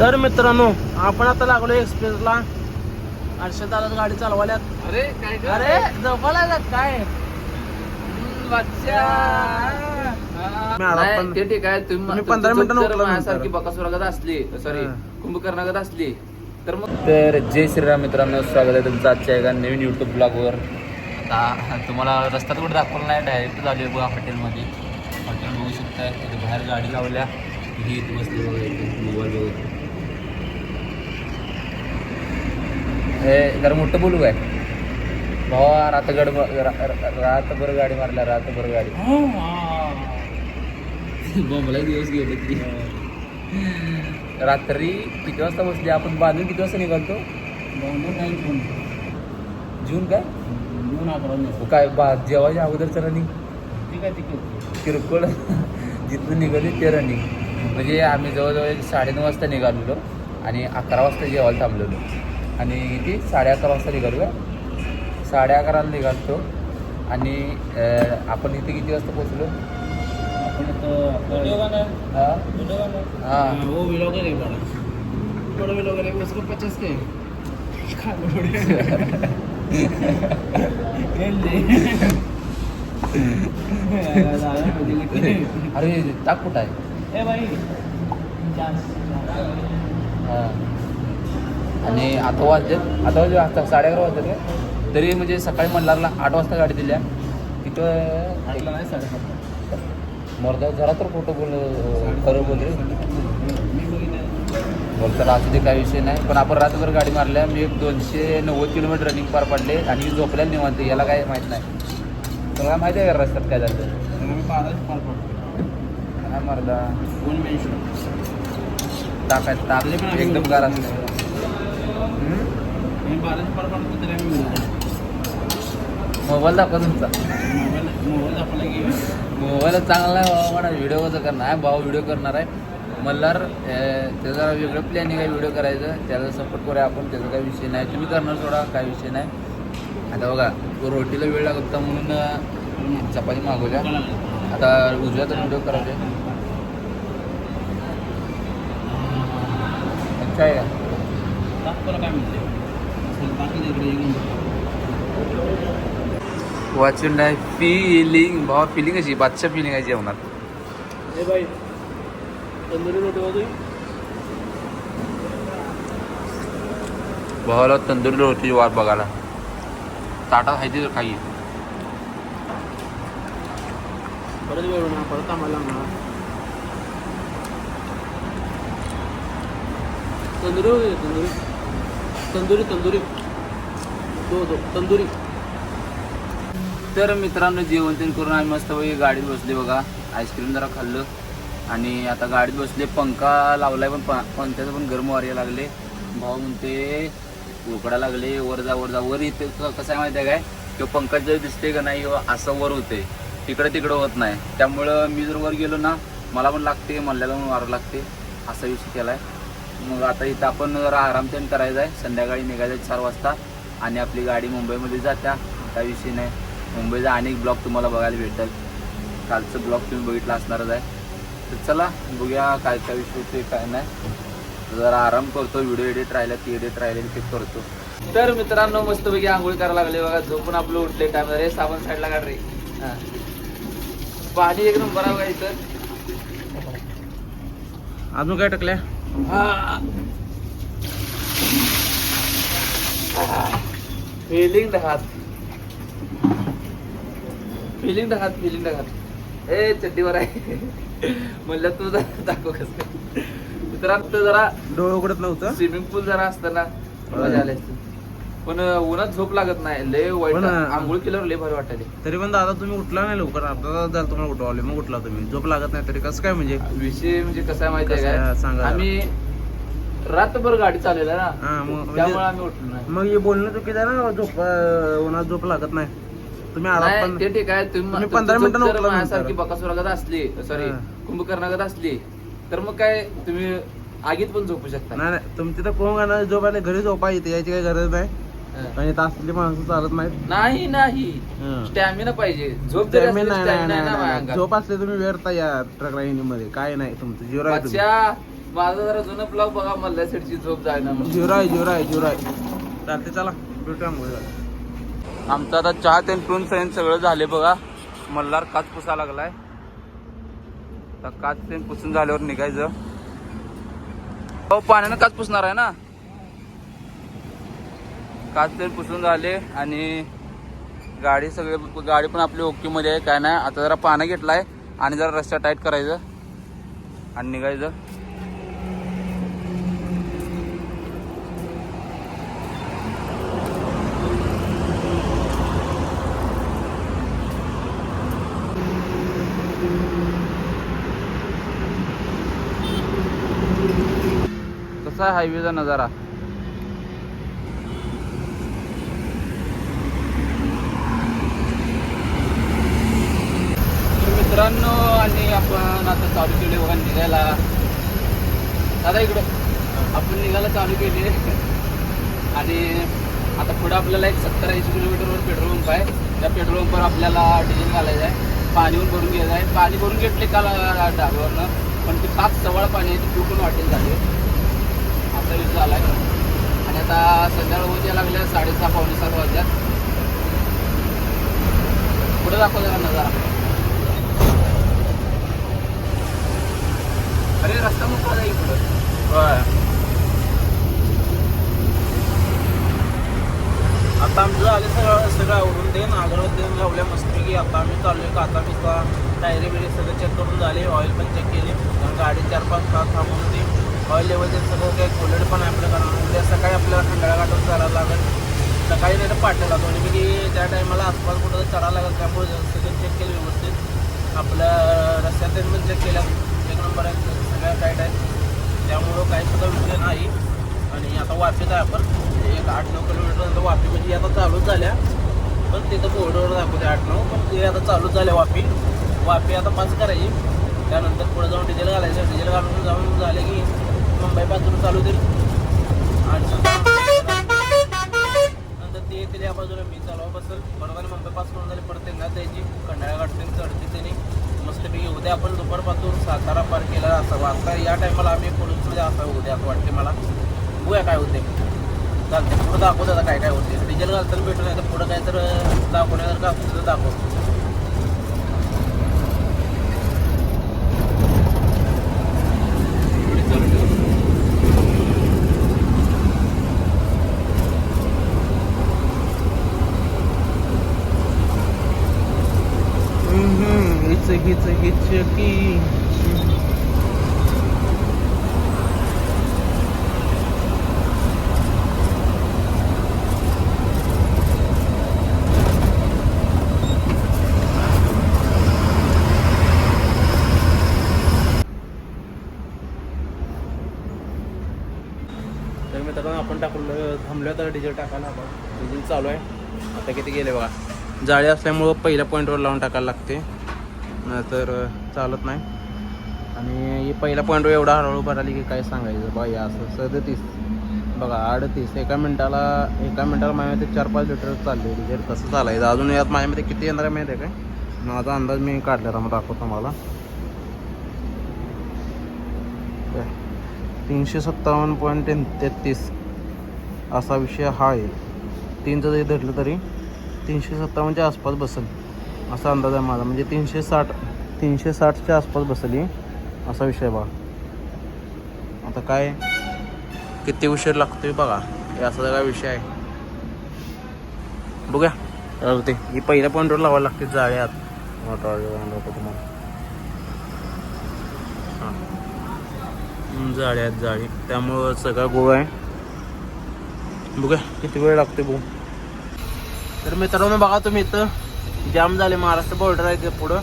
तर मित्रांनो आपण आता लागलो एक्सप्रेसला. अर्षद दादा गाडी चालवाल्यात. अरे काय ग? अरे जपाला काय. मॅडम पण- ते ठीक आहे. तुम्ही तुम्ही तुमची 15 मिनिटांनी चूक जर उठला माझ्यासारखी नंतर. बकासुरागत असली सॉरी. कुंभकर्णागत असली तर मग तर जय श्रीराम मित्रांनो स्वागत आहे तुमचं आजच्या एका नवीन युट्यूब ब्लॉगवर आता तुम्हाला रस्त्यात कुठे दाखवलं नाही डायरेक्ट झाले बघा हॉटेलमध्ये. हॉटेल बघू शकता इथे बाहेर गाडी लावल्या. ही इथे बसली बघा इथे मोबाईल बघत. हे जरा मोठं बोलू काय? भावा रातगड रातभर गाडी मारल्या रातभर गाडी. मला दिवस गेले की. रात्री किती वाजता बसली? आपण बांधून किती वाजता निघालतो? जून. काय? काय बा जेवायच्या अगोदरचं रनिंग किरकोळ जिथून निघाली ते रनिंग. म्हणजे आम्ही जवळजवळ एक साडेनऊ वाजता निघालेलो आणि अकरा वाजता जेवायला थांबलेलो. आणि किती साडे अकरा वाजता निघालो का साडे अकराला निघालतो. आणि आपण इथे किती वाजता पोचलो हा? हा. आहे है अरे टाक कुठं आहे? ए भाई हा. आणि आता वाजले आता वाजले आता साडे अकरा वाजले का तरी म्हणजे सकाळी मल्हारला आठ वाजता गाडी दिल्या तिथं मर्दा जरा तर फोटो बोल खरं बोल रे. बोल तर असू दे काही विषय नाही पण आपण रात्रभर गाडी मारल्या मी एक दोनशे नव्वद किलोमीटर रनिंग पार पडले आणि मी झोपल्याला निवांत याला काय माहीत नाही. तुला काय माहिती आहे का रस्त्यात काय झालं? काय मर्दा ताकाय ताक एकदम गार असते मोबाईल दाखवा तुमचा. मोबाईल चांगला आहे म्हणा व्हिडिओ कसं करणार आहे. भाऊ व्हिडिओ करणार आहे. मल्हार त्याचं जरा वेगळं प्लॅनिंग आहे व्हिडिओ करायचं. त्याला सपोर्ट करूया आपण. त्याचा काही विषय नाही. तुम्ही करणार सोडा काही विषय नाही. आता बघा तो रोटीला वेळ लागत होता म्हणून चपाती मागवल्या. आता उजव्या तर व्हिडिओ करायचे. अच्छा आहे का? वॉचिंग आहे फिलिंग भावा फिलिंग अशी बादशाह फिलिंग आहे जेवणात. ए भाई तंदुरी रोटी होती भावाला तंदुरी रोटी वाट बघायला. ताटात आहे ते काही परत वेळ ना परत आम्हाला तंदुरी होती तंदुरी. तंदुरी तंदुरी. दो दो. तंदुरी. तर मित्रांनो जेवण तेन करून आम्ही मस्त गाडीत बसले बघा. आईस्क्रीम जरा खाल्लं. आणि आता गाडीत बसले पंखा लावलाय पण प- पंख्याचं पण गरम वारे लागले. भाऊ म्हणते उकडा लागले वर जा वर जा. वर इथे कसं आहे माहिती आहे काय? किंवा पंखा जर दिसते का नाही किंवा असं वर होते तिकडे तिकडं होत नाही. त्यामुळं मी जर वर गेलो ना मला पण लागते मल्ल्याला पण वारं लागते असा विषय केला आहे मग आता इथं आपण जरा करायचं आहे संध्याकाळी निघायचं आहे चार वाजता आणि आपली गाडी मुंबईमध्ये जात्या. काही विषयी नाही. मुंबईचा अनेक ब्लॉग तुम्हाला बघायला भेटतात कालचं ब्लॉग तुम्ही बघितला असणारच आहे. तर चला बघूया काय काय विषय ते काय नाही. जरा आराम करतो व्हिडिओ एडिट राहिला ती एडिट राहिले ते करतो. तर मित्रांनो मस्त बघी आंघोळ करायला लागले बघा. झोपून आपलं उठले काय रे? साबण साईडला काढ रे. पाणी एक नंबर आहे बघा इथं. अजून काय टाकल्या? फिलिंग ढहात फिलिंग ढहात फिलिंग ढहात ए चड्डीवर आहे. म्हणलं तू जरा दाखव कसं मित्रांनो जरा डोळे उघडत नव्हतं. स्विमिंग पूल जरा असताना मजा आली असती. पण उन्हात झोप लागत नाही. लय वाईट पण, आंघोळ केल्यावर लय भारी वाटायले. तरी पण दादा तुम्ही उठला नाही लवकर. आता झालं तुम्हाला उठवले मग उठला तुम्ही. झोप लागत नाही तरी कसं काय म्हणजे? विषय म्हणजे कसा आहे माहिती कसं आहे? काय सांगा जरा. आम्ही रात्रभर गाडी चालवल्या हा, ना मग म्हणजे- त्यामुळे आम्ही उठलो नाही. मग हे बोलणं चुकीचं आहे ना? झोप अं, उन्हात झोप लागत नाही. तुम्ही आराम नाही पण ते ठीक आहे. तुम्ही तुम्ही तुमची 15 झोप मिनिटांनी जर उठला नंतर. माझ्यासारखी बकासुरागत असली सॉरी हा. कुंभकर्णागत असली तर मग काय? तुम्ही आगीत पण झोपू शकता. नाही नाही. तुमची तर कोण गाणं झोप आले घरी झोपा येते याची काही गरज नाही. हा. आणि तासली माणसं चालत नाहीत. नाही नाही. हं. स्टॅमिना पाहिजे. झोप जरी Stamina नाही, stamina नाही, आहे ना नाही, माझ्या नाही. अंगात. झोप असले तुम्ही वेळ तयार ट्रकमध्ये काय नाही तुमचं. जीरो आहे तुम्ही. माझा जरा जुनं ब्लॉग बघा मल्ल्या सेटची झोप जायना जुराय जुराय जुराय चालते चला. मग. आमचं आता चहा ते पिऊन सैन सगळं झाले बघा. मल्हार काच पुसा लागलाय. आता काच ते पुसून झाल्यावर निघायचं. हो पाण्यानं काच पुसणार आहे ना? काच तरी पुसून झाले आणि गाडी सगळे गाडी पण आपली ओके मध्ये आहे काय नाही. आता जरा पानं घेतलाय आणि जरा रस्ता टाईट करायचं आणि निघायचं. कसा आहे हायवेचा नजारा तर मित्रांनो आणि आपण आता चालू केले बघा निघायला. दादा इकडं. आपण निघायला चालू केले. आणि आता पुढे आपल्याला एक सत्तर ऐंशी किलोमीटरवर पेट्रोल पंप आहे. त्या पेट्रोल पंपवर आपल्याला डिझेल घालायचं आहे. पाणीवर भरून घ्यायचं आहे. पाणी भरून घेतले काल ढाब्यावरनं? पण ते पाच सवळ पाणी आहे ते कुठून वाटेल झाले. असा विषय झाला आहे आणि आता संध्याकाळ उद्या लागल्या साडेसहा पावणे सात वाजल्यात. पुढे दाखव नजारा. रस्ता मोकळा जाईल आता आमचं झालं सगळं सगळं आवडून देईन नागरात देऊन लावल्या मस्तपैकी आता आम्ही चाललोय मी पिता टायरी बिरी सगळं चेक करून झाले ऑइल पण चेक केले. कारण गाडी चार पाच तास थांबून होती. ऑइल लेवल सगळं काही कोलड पण आहे आपल्या कारण उद्या सकाळी आपल्याला खंडाळा गाठून चालायला लागेल. सकाळी नाही तर पाठवला दोन्हीपैकी त्या टायमाला आसपास कुठं चढायला लागेल. त्यामुळे सगळं चेक केलं व्यवस्थित. आपल्या रस्त्यात पण चेक केल्या एक नंबर आहे. सगळ्या टाईट आहेत. त्यामुळं काही सुद्धा विषय नाही. आणि आता वाफे आहे आपण. एक आठ नऊ किलोमीटर नंतर वाफी म्हणजे आता चालूच झाल्या. पण तिथं बोर्डवर दाखवते आठ नऊ. पण ते आता चालूच झाल्या वाफी. वाफी आता पास करायची. त्यानंतर पुढे जाऊन डिझेल घालायचं. डिझेल घालून जाऊन झाले की मुंबई मुंबईपासून चालू होतील. आणि नंतर ते येतील या बाजूला. मी चालवा बसेल. बरोबर मुंबईपासून करून झाले. परत त्यांना द्यायची कंडाळा गाठते चढते त्यांनी मस्तपैकी उद्या आपण दुपारपासून सातारा पार केला असावं. आता या टायमाला आम्ही पुढे असावं उद्या असं वाटते मला. बघूया काय होते चालते पुढं दाखवत आता काय काय होते डिझेल घालताना भेटून नाही तर पुढं काय तर दाखवण्यासारखं असं दाखवतो दाखव पुढे चालू ठेव. हीच हीच की तर आपण टाकून थांबलो तर डिझेल टाकायला आपण. डिझेल चालू आहे. आता किती गेले बघा. जाळी असल्यामुळं पहिल्या पॉईंटवर लावून टाकायला लागते. नाहीतर चालत नाही. आणि पहिला पहिल्या पॉईंटवर एवढा हळूहळू भराली की काय सांगायचं? बाई असं सदतीस. बघा अडतीस. एका मिनिटाला एका मिनिटाला माझ्यामध्ये चार पाच लिटर चालले डिझेल कसं चालायचं. अजून यात माझ्यामध्ये किती येणार आहे माहिती आहे काय? माझा अंदाज मी काढलेला मग दाखवतो मला तीनशे सत्तावन्न पॉईंट तेहतीस असा विषय हा आहे. तीनचं जरी धरलं तरी तीनशे सत्तावन्नच्या आसपास बसेल. असा अंदाज आहे माझा. म्हणजे तीनशे साठ तीनशे साठच्या आसपास बसली. असा विषय बघा. आता काय किती उशीर लागतोय बघा. हे असा सगळा विषय आहे. बघूया. ते ही पहिल्या पॉईंटवर लावायला लागते जाळ्यात. मोठा तुम्हाला. हां. जाळी आहेत जाळी. त्यामुळं सगळा गोळ आहे. बघा किती वेळ लागते बघू. तर मित्रांनो बघा तुम्ही इथं. जाम झाले महाराष्ट्र बॉर्डर आहे ते पुढं.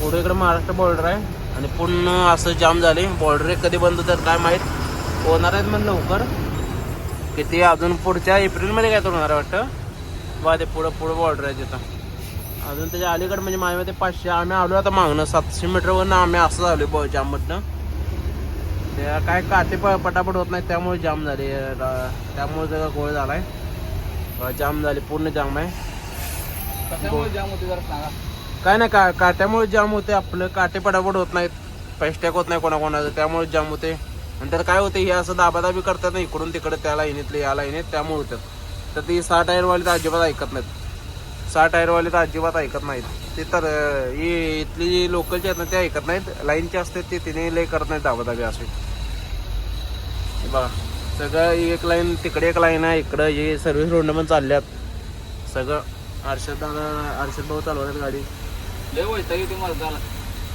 पुढे इकडं महाराष्ट्र बॉर्डर आहे. आणि पूर्ण असं जाम झाले बॉर्डर कधी बंद तर काय माहीत? होणार आहेत मग लवकर. किती अजून पुढच्या एप्रिलमध्ये काय तर होणार आहे वाटतं? बा ते पुढं पुढं बॉर्डर आहे तिथं. अजून त्याच्या अलीकडं म्हणजे माझ्यामध्ये पाचशे आम्ही आलो आता मागणं सातशे मीटरवरनं आम्ही असं झालो ब जाममधनं त्या काय काटे प पटापट होत नाही त्यामुळे जाम झाले. त्यामुळे सगळं गोळ झाला आहे जाम झाले पूर्ण जाम आहे. कशामुळे जाम होते जरा सांगा. काय नाही का काट्यामुळे जाम होते. आपलं काटे पडापड होत नाहीत. फॅस्टॅग होत नाही कोणाकोणाचं. त्यामुळे जाम होते. आणि काय होते हे असं दाबादाबी करतात ना इकडून तिकडे त्या लाईनीतले या लाईनीत त्यामुळे होतात. तर ती सहा टायरवाली तर अजिबात ऐकत नाहीत. सहा टायरवाले तर अजिबात ऐकत नाहीत. ते तर ही इथली जी लोकलची आहेत ना ते ऐकत नाहीत. लाईनचे असतात ते तिने लय करत नाहीत दाबादाबी असे बा बघा. सगळं एक लाईन तिकडे एक लाईन आहे इकडं हे सर्व्हिस रोडनं पण चालल्यात. सगळं. अर्षद दादा भाऊ चालवतात गाडी. लय वैताग येतो मला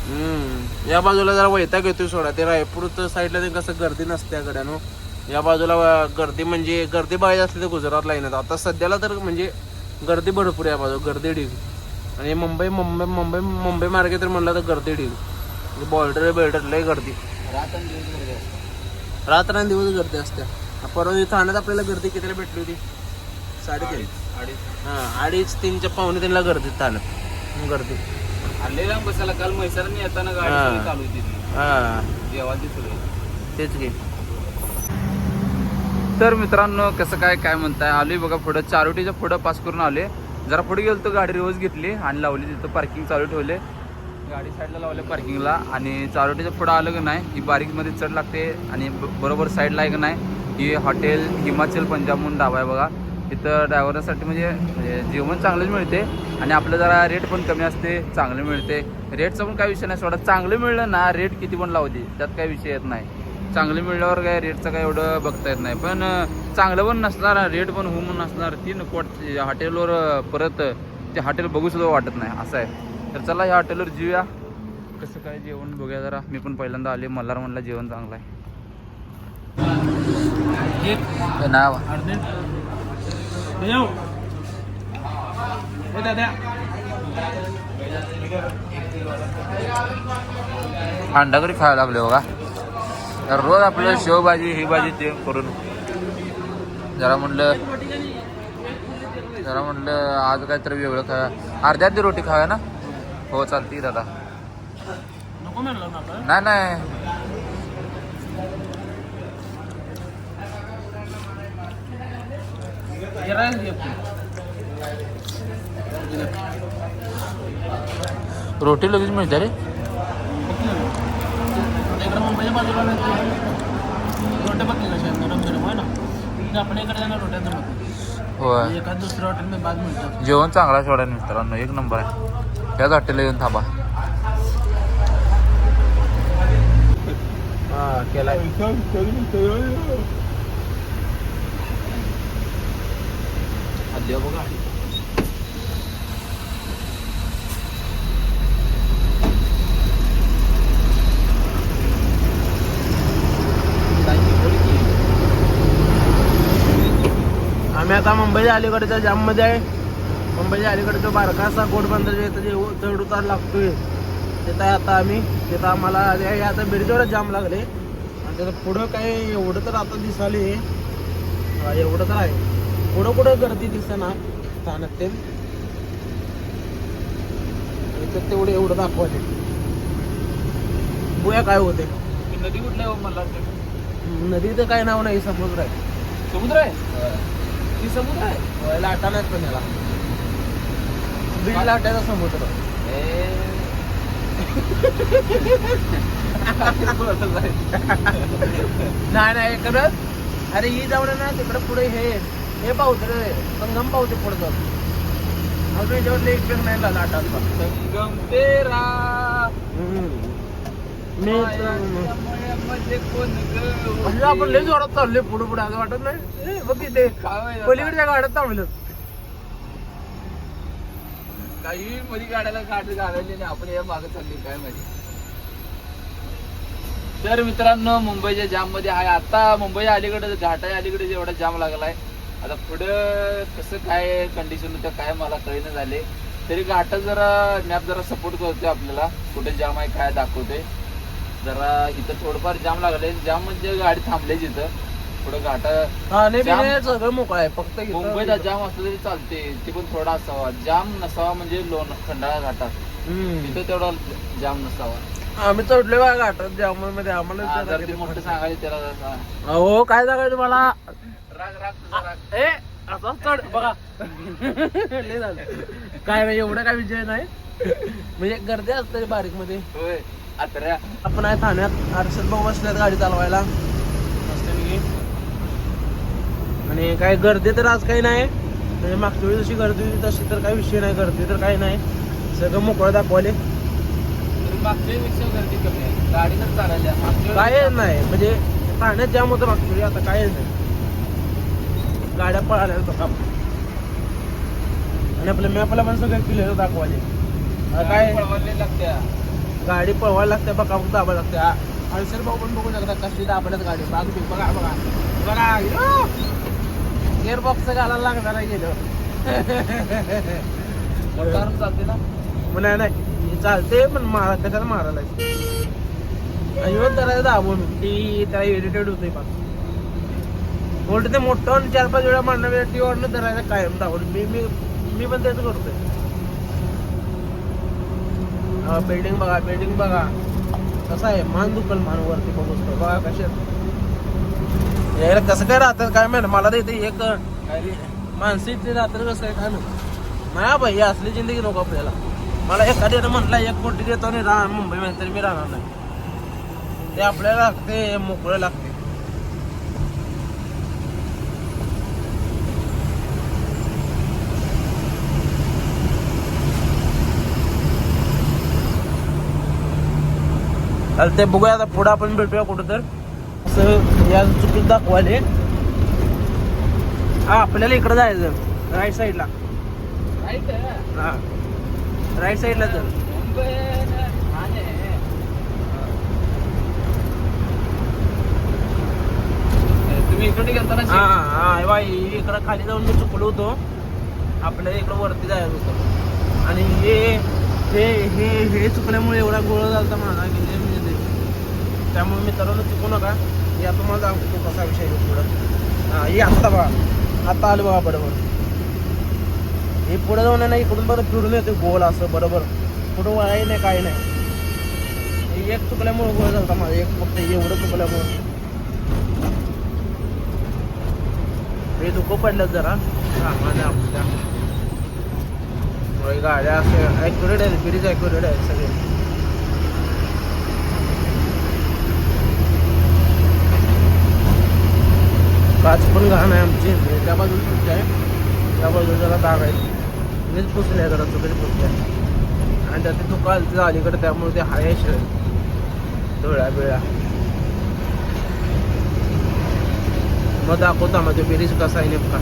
हम्म. या बाजूला जरा वैताग येतोय सोडा. ते रायपूरचं साईडला ते कसं गर्दी नसते गड्यानो. या बाजूला गर्दी म्हणजे गर्दी बाहेर असते ते गुजरातला येणार आता सध्याला तर म्हणजे गर्दी भरपूर या बाजूला गर्दी ढीग. आणि मुंबई मुंबई मुंबई मुंबई मार्गे तर म्हणलं तर गर्दी ढीग. बॉर्डर बिल्डर लय गर्दी. रात्र दिवस गर्दी असते. परवा ठाण्यात आपल्याला गर्दी कितीला भेटली होती? साडेतीन. हां अडीच तीनच्या पावणे तीनला गर्दी ठाण्यात गर्दी आलेला बसायला काल म्हैसारांनी येताना गाडी चालू होती. हां. तेच की. तर मित्रांनो कसं काय काय म्हणताय? आलोय बघा पुढं. चारोटीच्या पुढं पास करून आले जरा पुढे गेलो तर गाडी रोज घेतली आणि लावली तिथं पार्किंग चालू ठेवले. गाडी साईडला लावले पार्किंगला आणि चारोटीच्या पुढं आलं की नाही ही बारीकमध्ये चढ लागते आणि बरोबर साईडला आहे की नाही ही हॉटेल हिमाचल पंजाब म्हणून डावा आहे बघा. तिथं ड्रायव्हरसाठी म्हणजे, म्हणजे जेवण चांगलंच मिळते आणि आपलं जरा रेट पण कमी असते चांगलं मिळते. रेटचा पण काही विषय नाही सोडा. चांगलं मिळलं ना रेट किती पण लावते त्यात काही विषय येत नाही. चांगलं मिळल्यावर काय रेटचं काय एवढं बघता येत नाही. पण चांगलं पण नसणार रेट पण होऊन नसणार तीन कोट हॉटेलवर परत ते हॉटेल बघू सुद्धा वाटत नाही असं आहे. तर चला या हॉटेलवर जेऊया. कसं काय जेवण बघूया जरा. मी पण पहिल्यांदा आले मल्हार म्हणलं जेवण चांगलं आहे. हे नाव अंडा करी खायला लागले बघा. तर रोज आपलं शेवभाजी ही भाजी ते करून. जरा म्हणलं जरा म्हणलं आज काहीतरी वेगळं खाया अर्ध्या अर्धी रोटी खाव्या ना? हो चालती दादा. नको म्हणलं नाही नाही. रोटी लगेच मिळते रे. मुंबईच्या बाजूला रोट्या बघतील इकडे जाणार रोट्या एखाद दुसऱ्या हॉटेल बाद मिळतात जेवण चांगला सोडा मित्रांनो एक नंबर आहे. त्याच हॉटेलला येऊन थांबा. हा केला. बघा आम्ही आता मुंबईच्या अलीकडच्या जाममध्ये आहे. मुंबईच्या अलीकडचं बारकासा गोडबंदर इथं जे चढ उतार लागतोय तिथं आता आम्ही तिथं आम्हाला आता ब्रिजवरच जाम लागले. आणि त्याचं पुढं काय एवढं तर आता दिसाले एवढं तर आहे. पुढं कुठं गर्दी दिसेना स्थानात ते इथं तेवढं एवढं दाखवाले बुया काय होते? नदी कुठल्या हो मला नदीचं काय नाव नाही समुद्र आहे. समुद्र आहे? ती समुद्र आहे? लाटा नाहीत पण याला. बीड लाटाचा समुद्र. नाही नाही इकडं. अरे ही जाऊन ना तिकडं पुढे हे. हे पावते रे संगम पावते पुढे जाऊन अजून याच्यावर एक पेन नाही ला- लाटांचा संगम तेरा? म्हणजे आपण लय जोरात चाललोय पुढे पुढे असं वाटत नाही? बघ ते. पलीकडच्या गाड्यात थांबलं काही मध्ये गाड्याला गाडी घालवली नाही आपण या मागे चालली काय माहिती. तर मित्रांनो मुंबईच्या जाममध्ये आहे. आता मुंबईच्या अलीकडे घाटाच्या अलीकडे जेवढा जाम लागलाय आता पुढं कसं काय कंडिशन होतं काय मला कळेना झाले. तरी घाटात जरा मॅप जरा सपोर्ट करतोय आपल्याला. कुठे जाम आहे काय दाखवते जरा इथं थोडंफार जाम लागले जाम म्हणजे गाडी थांबलेच इथं. पुढं घाटा सगळं मोकळं आहे. फक्त मुंबईला जाम असलं तरी चालते ते पण थोडा असावा. जाम नसावा म्हणजे लोण खंडाळा घाटात. तिथं तेवढा जाम नसावा. आम्ही चढले बा घाटात जामून मध्ये आम्हाला हा, मोठं सांगायचं त्याला. अहो काय सांगायचं तुम्हाला? राग राग तुझा राग. ए असा चढ बघा. लय झालं. काय नाही एवढं काय विजय नाही. म्हणजे गर्दी असते बारीकमध्ये. आपण आहे ठाण्यात. हर्षद भाऊ बसल्यात गाडी चालवायला. आणि काय गर्दी तर आज काही नाही. म्हणजे मागच्या वेळी जशी गर्दी होती तशी तर काही विषय नाही गर्दी तर काही नाही. सगळं मोकळं दाखवले मागच्या पेक्षा गर्दी कमी आहे. गाडी तर चालायला काय नाही. म्हणजे ठाण्यात जाम होतं मागच्या आता काय नाही. गाड्या पळाल्या बघा. आणि आपल्या मॅपला पण सगळं क्लिअर दाखवाले आता काय? पळवायला लागत्या. गाडी पळवायला लागते बघा मग दाबायला लागते आळसर भाऊ पण बघू शकता कशी दाबल्यात गाडी. बाग बघा बघा. बघा. गेअर बॉक्स घालायला लागणार गेलं. चालते ना? नाही हे चालते पण मारा त्याच्यात मारायला अजिबात करायचं दाबून ती त्याला इरिटेट होते पाच उलट ते मोठं आणि चार पाच वेळा मारणार टी वरनं धरायला कायम दाबून. मी मी मी पण तेच करतोय. बिल्डिंग बघा बिल्डिंग बघा. कसं आहे मान दुखल मान वरती बघूस बघा कसे यायला कसं काय राहतात काय माहिती? मला तर इथे एक मानसिक ते राहतात कसं काय काय माहिती? नाही भाई असली जिंदगी नको आपल्याला. मला एखाद्यानं म्हटलं एक कोटी देतो आणि राहा. मुंबईमध्ये तरी मी राहणार नाही. ते आपल्याला लागते मोकळं लागते. ते बघूया आता पुढे आपण भेटूया कुठं तर असं या चुकीत दाखवाले हा आपल्याला इकडं जायचं राईट साईडला हा. राईट साईडला ठाणे तुम्ही इकडे गेलता ना हा हा हे बाई इकडं खाली जाऊन मी चुकलो होतो. आपल्याला इकडं वरती जायचं होतं. आणि हे हे हे हे चुकल्यामुळे एवढा गोळ झाला माझा की म्हणजे. त्यामुळे मित्रांनो चुकू नका. या तुम्हाला दाखवतो कसा विषय पुढं. हा हे आत्ता बघा. आत्ता आलं बघा बरोबर. हे पुढे जाऊन आहे ना इकडून बरं फिरून येते गोल असं बरोबर. कुठं वळाही नाही काही नाही. एक चुकल्यामुळे गोळ झाला माझा एक फक्त एवढं चुकल्यामुळे. हे दुःख पडलं जरा. सामान्य आपल्या गाड्या असे ॲक्युरेट आहेत ब्रिज ॲक्युरेट आहेत सगळे. काच पण घाण आहे आमची. त्या बाजूला सुट्टी आहे. त्या बाजूला जरा दाग आहे. मीच पुसले जरा चुकीच पुसले. आणि त्यात काल दुकान अलीकडे त्यामुळे ते हाय धुळ्या बिळ्या. मग दाखवता मग ते ब्रिज कसा आहे नेमका.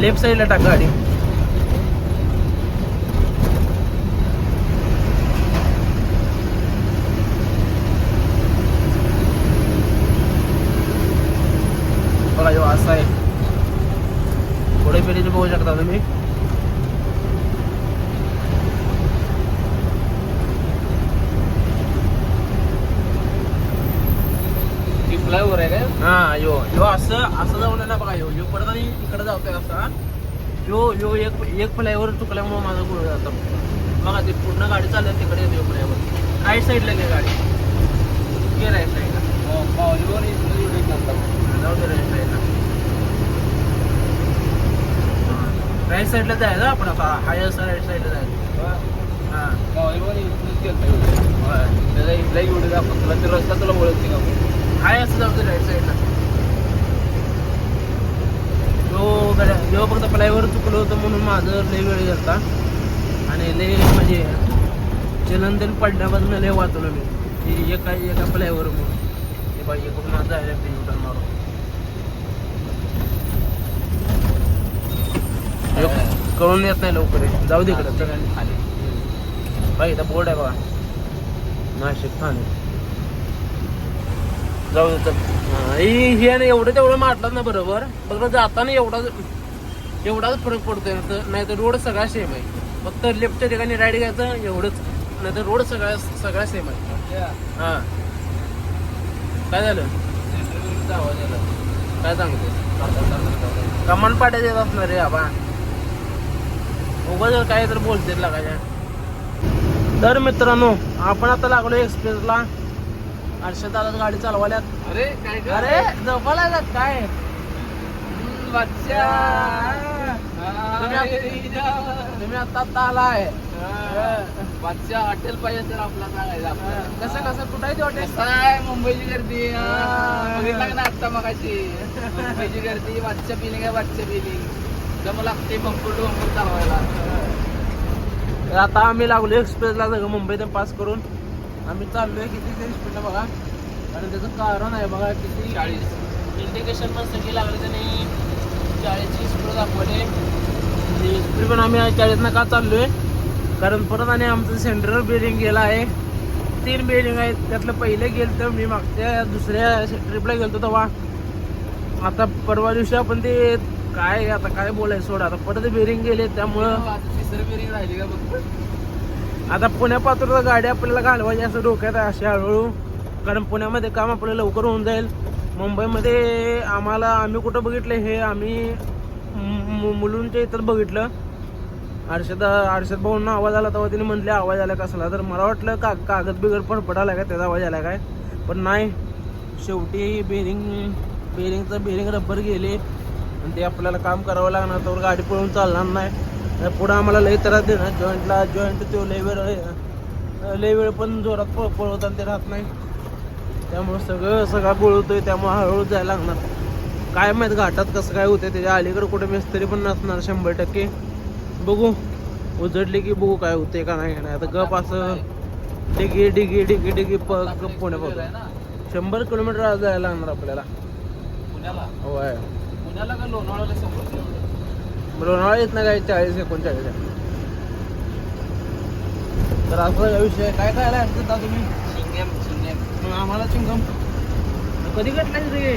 लेफ्ट साईडला टाका गाडी बघा जो असा आहे पुढे बिरीज बघू शकता तुम्ही. फ्लायओव्हर आहे काय? हा यो यो असं असं जाऊन ना बघा यो यो परत आणि इकडे जातोय असा यो यो एक एक फ्लायओव्हर चुकल्यामुळे माझं गुळ जातं. बघा ते पूर्ण गाडी चालते तिकडे येतो फ्लायओव्हर राईट साईडला घे गाडी. घे राईट साईडला चालतात जाऊ दे राईट साईडला राईट साईडला जायचं आपण आता हाय असं राईट साईडला जायचं. हा. माऊलीवर इथूनच इथला एवढे दाखवत. तुला ते रस्ता तुला ओळख नाही का हाय असं जाऊ राईट साईडला यो गड्या यो फक्त फ्लायओव्हर चुकलं होतं म्हणून माझं लय वेळ गेलता. आणि लई म्हणजे जलंधर पडण्यापासून लय वाचलो मी. एका एका फ्लायवर म्हणून ते पाहिजे एक माझं आहे कळून येत नाही लवकर. जाऊ दे इकडं. चल खाली. बाई इथं बोर्ड आहे बघा. नाशिक ठाणे. जाऊ दे चल. हा, ही ही आणि एवढं तेवढं मारलं ना बरोबर. बरोबर जाताना एवढा एवढाच फरक पडतोय. नाही तर रोड सगळा सेम आहे. फक्त लेफ्टच्या ठिकाणी राईट घ्यायचं एवढंच. नाही तर रोड सगळा सगळा सेम आहे. हा. काय झालं? काय सांगते कमान पाट्या देत असणार रे आबा. उगाच काय तर बोलते लागायच्या तर मित्रांनो आपण आता लागलो एक्सप्रेसला. हर्षद दादा गाडी चालवाल्यात. अरे काय? अरे काय? बच्चा. तुम्ही आता- तुम्ही आता आता आलाय. बादशाह हॉटेल पाहिजे तर आपला सांगायचं कसं कसं? कुठं आहे ते हॉटेल? आहे? मुंबईची गर्दी. हा. बघितलं का ना आत्ता मगाशी? मुंबईची गर्दी बादशा बिलिंग आहे बादशा बिलिंग जम लागते बंपूर टू बंपूर चालवायला आता आम्ही लागलो एक्सप्रेसला सगळं मुंबईतून पास करून. आम्ही चाललोय किती तरी स्पीडला बघा. आणि त्याचं कारण आहे बघा किती? चाळीस. इंडिकेशन पण सगळी लागले त्यांनी चाळीसची स्पीड दाखवले. स्पीड पण आम्ही चाळीसनं का चाललोय? कारण परत आणि आमचं सेंट्रल बिल्डिंग गेला आहे. तीन बिल्डिंग आहेत. त्यातलं पहिले गेलं तर मी मागच्या दुसऱ्या ट्रिपला गेलतो तेव्हा. आता परवा दिवशी आपण ते काय आता? काय बोलायचं सोडा? आता परत बिल्डिंग गेले त्यामुळं तिसरं बिलिंग राहिली का बघ. आता पुण्यापासून गाडी आपल्याला घालवायची असं डोक्यात आहे अशी हळूहळू. कारण पुण्यामध्ये काम आपलं लवकर होऊन जाईल. मुंबईमध्ये आम्हाला आम्ही कुठं बघितलं हे आम्ही मु- मु- मुलुंडच्या इथं बघितलं. हर्षद हर्षद भाऊंना आवाज आला तेव्हा तिने म्हटले आवाज आला कसला तर मला वाटलं का कागद बिगड पडपड आला काय त्याचा आवाज आला काय? पण नाही. शेवटी बेरिंग बेरिंगचं बेरिंग रबर गेले. आणि ते आपल्याला काम करावं लागणार तर गाडी पळून चालणार नाही. पुढं आम्हाला लई त्रास देणार. जॉईंटला जॉईंट तो लई वेळ लई वेळ पण जोरात पळ पळवताना ते राहत नाही. त्यामुळं सगळं सगळा गोळवतोय त्यामुळे हळूहळू जायला लागणार. काय माहीत घाटात कसं काय होते त्याच्या अलीकडे कुठे मिस्त्री पण नसणार शंभर टक्के. बघू उजडले की बघू काय होते का नाही नाही आता गप असं डिगी डिगी डिगी डिगी प गप पुणे बघ आहे ना? शंभर किलोमीटर आज जायला लागणार आपल्याला. होय. पुण्याला का लोणावळ्याला शंभर किलोमीटर? लोणावळा येत ना काय चाळीस एकोणचाळीस. आहे. तर असं विषय काय खायला असतं तुम्ही? Chewing gum chewing gum. मग आम्हाला चिंगम. कधी कटलाय रे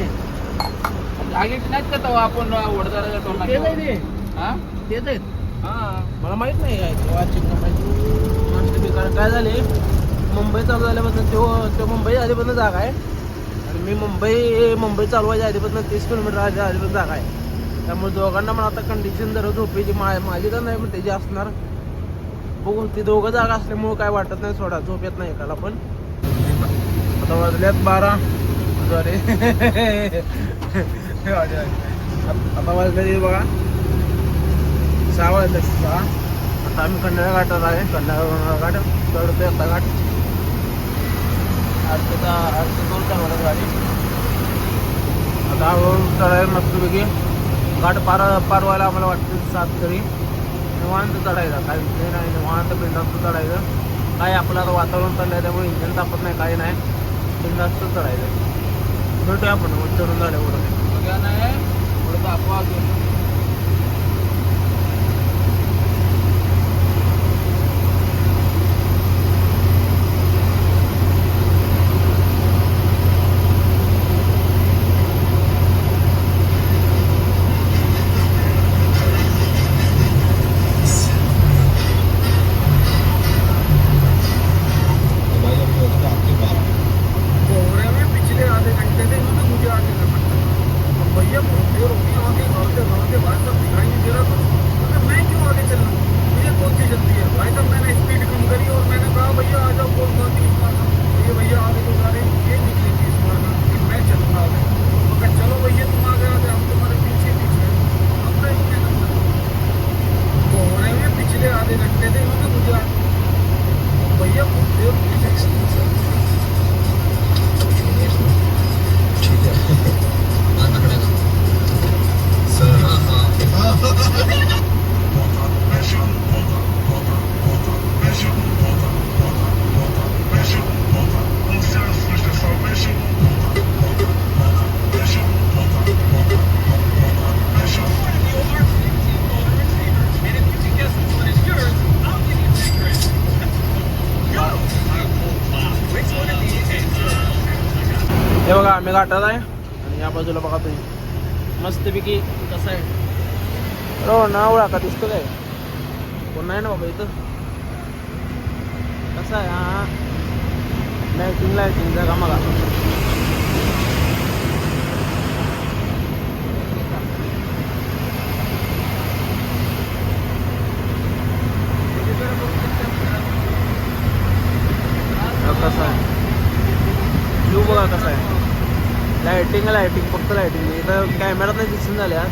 जागे नाहीत का तेव्हा आपण तेच आहे हा? तेच आहेत. हा. मला माहीत नाही काय तेव्हा चिंगम बेकार काय झाले? मुंबई चालू झाल्यापासून तो तो मुंबई आधीपासून जागा आहे. मी मुंबई मुंबई चालवायच्या आधीपासून तीस किलोमीटर आधी आधीपासून जागा आहे. त्यामुळे दोघांना पण आता कंडिशन जर झोपेची मा माझी तर नाही पण त्याची असणार. बघून ती दोघं जागा असल्यामुळं काय वाटत नाही सोडा झोप येत नाही एकाला पण. आता वाजल्यात बारा. सॉरी आता वाजले बघा. सहा वाजले सहा. आता आम्ही खंडाळा घाटात आहे. खंडाळा घाट चढतोय आता घाट. दोन गाडी आता हळूहळू चढायला मस्तपैकी. घाट पार पार व्हायला आम्हाला वाटतं सात तरी निवांत चढायचा. काय विषय नाही निवांत बिंदास्त चढायचं. काय आपलं आता वातावरण चाललं आहे त्यामुळे इंजन तापत नाही काही नाही. बिंदास्त चढायचं. भेटूया आपण मग चढून झाल्यावर नाही दाखवा अजून कोहरे में पिछले आधे घंटे से इन्होंने मुझे आगे कर रखा अब भैया बहुत देर हो गई आगे भागते भागते भाई साहब दिखाई नहीं दे रहा कुछ तो मैं क्यों आगे चल रहा हूँ मुझे कौन सी जल्दी है भाई साहब मैंने स्पीड कम करी और मैंने कहा भैया आ जाओ कौन कौन सी ये भैया आगे तो जा रहे हैं ये निकले थी इस बार कि मैं चलूंगा आगे तो कहा, चलो भैया तुम आगे आगे हम तुम्हारे पीछे पीछे हैं। अब मैं क्या करना कोहरे में पिछले आधे घंटे से इन्होंने मुझे आगे भैया बहुत देर हो गई ठीक है आना पड़ेगा सर हाँ हाँ हे बघा आम्ही घाटात आहे. आणि या बाजूला बघा तुम्ही. मस्तपैकी कसं आहे? हो ना ओळा का दिसतं काय कोण नाही ना बाबा इथं? कसं आहे? हा लायटिंग लायटिंग जगा मला कसं आहे? व्ह्यू बघा कसा आहे. लायटिंग लायटिंग फक्त लायटिंग इथं कॅमेरात नाही दिसून झाल्या.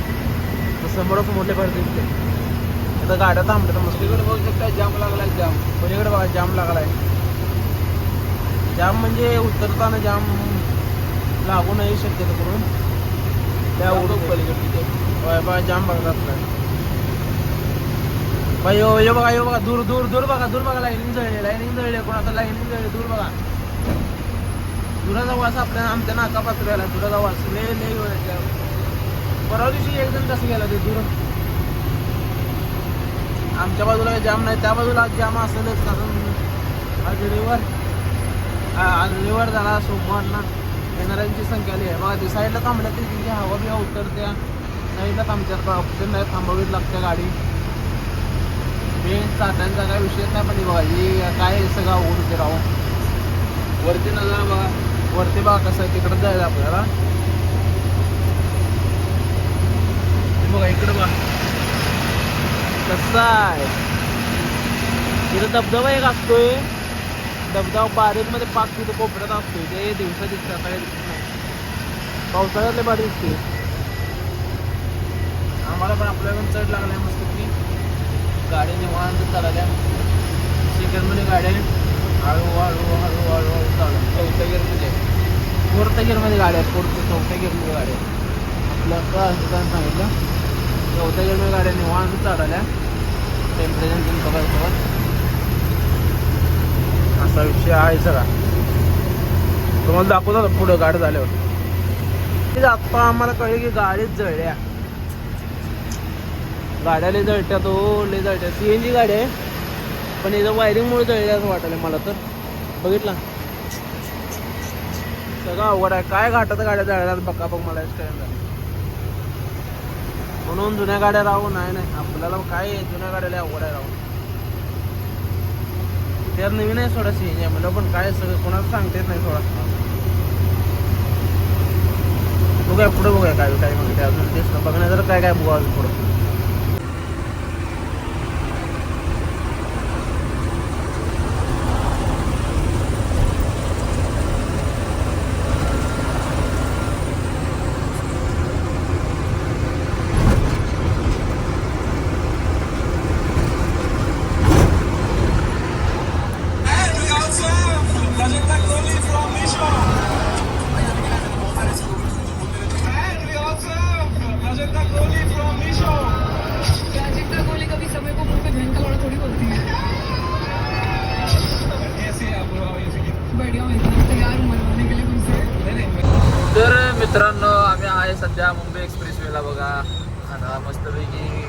तर समोरासमोर मोठे फार दिसते तर गाड्या थांबतात मस्त. तिकडे बघू शकता जाम लागला जाम पलीकडे बघा जाम लागलाय. जाम म्हणजे उतरताना जाम लागू नाही शक्यतो करून. त्या उडून पलीकडे बघा जाम बघा बाई यो यो बघा यो बघा दूर दूर दूर बघा दूर बघा लाईनिंग जळले लाईनिंग जळले. कोणाचा लाईनिंग जळले दूर बघा. दुराचा वास आपल्या आमच्या नाका पाचव्याला दुराचा वास. लय ले वेळेच्या परवा दिवशी एक जण कसं गेला ते दूर. आमच्या बाजूला जाम नाही त्या बाजूला जाम असेलच कारण आज रविवार. आज रविवार झाला सोमवार ना. येणाऱ्यांची संख्या लई आहे. बघा ते साईडला थांबल्या ते त्यांची हवा बिवा उतरत्या. साईडला थांबतात ऑप्शन नाही थांबवीत लागते गाडी. मेन चाकांचा काय विषय नाही पण बघा हे काय सगळं अवघड राहू वरती नजर बघा. वरती बघा कसं आहे तिकडं जायचं आपल्याला. बघा इकडं बघा. कसं आहे? तिथं धबधबा एक असतोय. धबधबा बारीकमध्ये पाक तिथं कोपऱ्यात असतोय. ते दिवसा दिसतात सकाळी दिसत नाही. पावसाळ्यातले बारीक दिसते आम्हाला पण आपल्याकडून चढ लागलाय मस्त की गाडी निवांत चालल्या सेकंडमध्ये गाड्या हळू हळू हळू हळू हळू चालू चौथ्या गिरमध्ये फोर्थ गिरमध्ये गाड्या आहेत. फोर्थ चौथ्या गिरमध्ये गाड्या आहेत. आपलं का असं सांगितलं? चौथ्या गिरमध्ये गाड्या निवांत चालल्या टेम्परेचर तुम्ही बघायचं असा विषय आहे सगळा. तुम्हाला दाखवतो ना पुढं गाडी झाल्यावर. ते आम्हाला कळले की गाडीच जळल्या. गाड्या लय जळत्या तो लय जळत्या. सी एन जी गाडी आहे. पण याचं वायरिंगमुळे जळले असं वाटायला मला तर. बघितला? सगळं अवघड आहे. काय घाटात गाड्या जळल्या बघा बघ मला याचं म्हणून जुन्या गाड्या राहू नाही नाही. आपल्याला काय आहे, जुन्या गाड्याला अवघड आहे राहू. त्यात नवीन आहे सोडा सी एन जी म्हणलं पण काय सगळं? कोणाला सांगता येत नाही थोडा बघूया पुढे बघूया काय काय म्हणते अजून. तेच बघण्या जर काय काय बघू अजून पुढं. सध्या मुंबई एक्सप्रेस वेला बघा. आता मस्तपैकी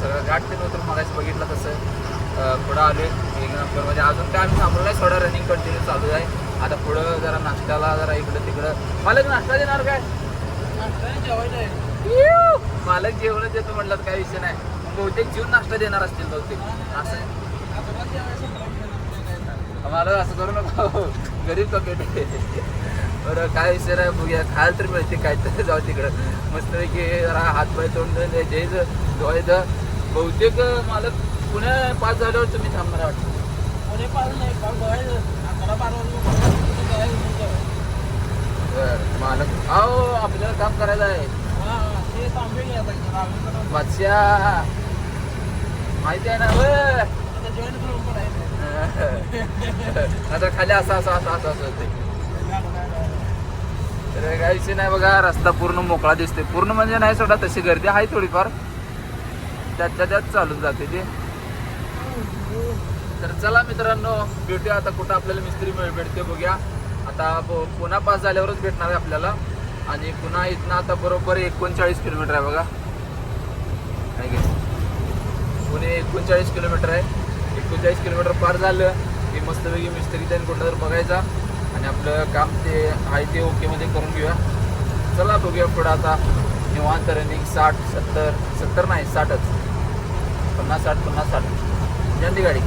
सगळं गाठ ते नव्हतं बघितलं तसं. अं, पुढं आले एक नंबरमध्ये. म्हणजे अजून काय आम्ही थांबलो नाही. थोडं रनिंग कंटिन्यू चालू आहे. आता पुढं जरा नाश्त्याला जरा इकडं तिकडं. मालक नाश्ता देणार काय? मालक जेवणच देतो म्हटलं तर काय विषय नाही. बहुतेक जेवण नाश्ता देणार असतील बहुतेक. असं. आम्हाला असं करू नका. गरीब कपेट बरं काय विषय नाही बघूया. खायला तर मिळते काय तर. जाऊ तिकडं. मस्तपैकी जरा हातपाय तोंड द्यायचं धुवायचं बहुतेक मालक पुण्या पाच झाल्यावर तुम्ही थांबणार वाटतं. पुणे पाच नाही मालक. अहो आपल्याला काम करायचं आहे. माहिती आहे ना जॉईन करून पडायचं आता खाली असं असं असं असं असं होते तर काय विषय नाही बघा रस्ता पूर्ण मोकळा दिसते पूर्ण म्हणजे नाही सोडा तशी गर्दी आहे थोडीफार. त्याच्या त्यात चालून जाते ते. तर चला मित्रांनो भेटूया आता कुठं आपल्याला मिस्त्री मिळ भेटते बघूया. आता पुन्हा पास झाल्यावरच भेटणार आहे आपल्याला. आणि पुन्हा इथनं आता बरोबर एकोणचाळीस किलोमीटर आहे बघा. पुणे एकोणचाळीस किलोमीटर आहे. एकोणचाळीस किलोमीटर पार झालं. की मस्तपैकी मिस्त्री त्याने कुठं तर बघायचा. आणि आपलं काम ते आहे ते ओकेमध्ये करून घेऊया. चला बघूया पुढं आता. निवांत रनिंग साठ सत्तर सत्तर नाही साठच. पन्नास साठ पन्नास साठ. जल्दी गाडी.